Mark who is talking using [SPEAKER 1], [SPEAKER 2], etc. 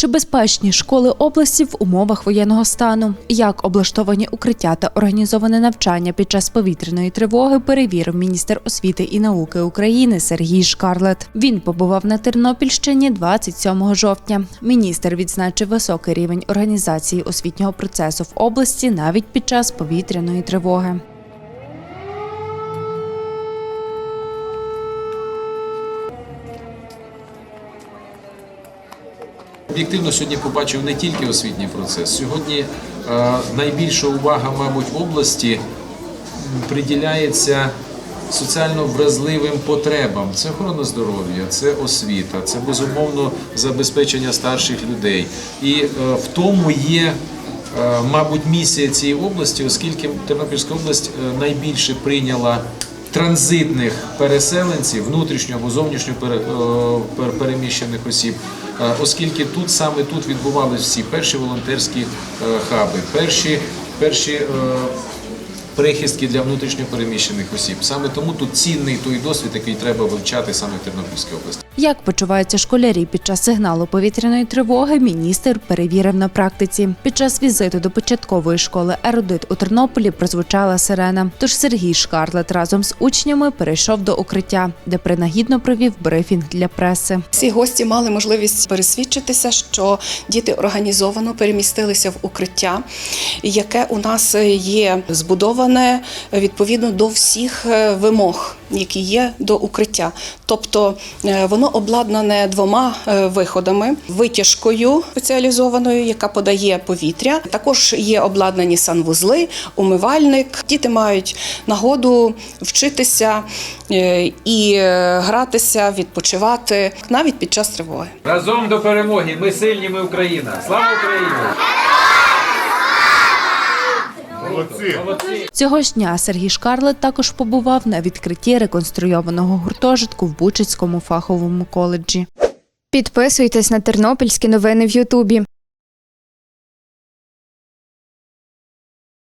[SPEAKER 1] Чи безпечні школи області в умовах воєнного стану? Як облаштовані укриття та організоване навчання під час повітряної тривоги перевірив міністр освіти і науки України Сергій Шкарлет. Він побував на Тернопільщині 27 жовтня. Міністр відзначив високий рівень організації освітнього процесу в області навіть під час повітряної тривоги.
[SPEAKER 2] Об'єктивно сьогодні побачив не тільки освітній процес. Сьогодні е, найбільша увага, мабуть, в області приділяється соціально вразливим потребам. Це охорона здоров'я, це освіта, це безумовно забезпечення старших людей. І е, в тому є. е, Мабуть, місія цієї області, оскільки Тернопільська область найбільше прийняла транзитних переселенців, внутрішньо або зовнішньо е, пер- переміщених осіб, Е, оскільки тут саме тут відбувалися всі перші волонтерські е, хаби, перші, перші прихистки для внутрішньо переміщених осіб. Саме тому тут цінний той досвід, який треба вивчати саме в Тернопільській області.
[SPEAKER 1] Як почуваються школярі під час сигналу повітряної тривоги, міністр перевірив на практиці. Під час візиту до початкової школи Ерудит у Тернополі прозвучала сирена. Тож Сергій Шкарлет разом з учнями перейшов до укриття, де принагідно провів брифінг для преси.
[SPEAKER 3] Всі гості мали можливість пересвідчитися, що діти організовано перемістилися в укриття, яке у нас є збудоване відповідно до всіх е, вимог, які є до укриття. Тобто е, воно обладнане двома е, виходами: витяжкою спеціалізованою, яка подає повітря. Також є обладнані санвузли, умивальник. Діти мають нагоду вчитися е, і гратися, відпочивати навіть під час тривоги.
[SPEAKER 4] Разом до перемоги. Ми сильні, ми Україна. Слава Україні!
[SPEAKER 1] Цього ж дня Сергій Шкарлет також побував на відкритті реконструйованого гуртожитку в Бучицькому фаховому коледжі.
[SPEAKER 5] Підписуйтесь на тернопільські новини в Ютубі.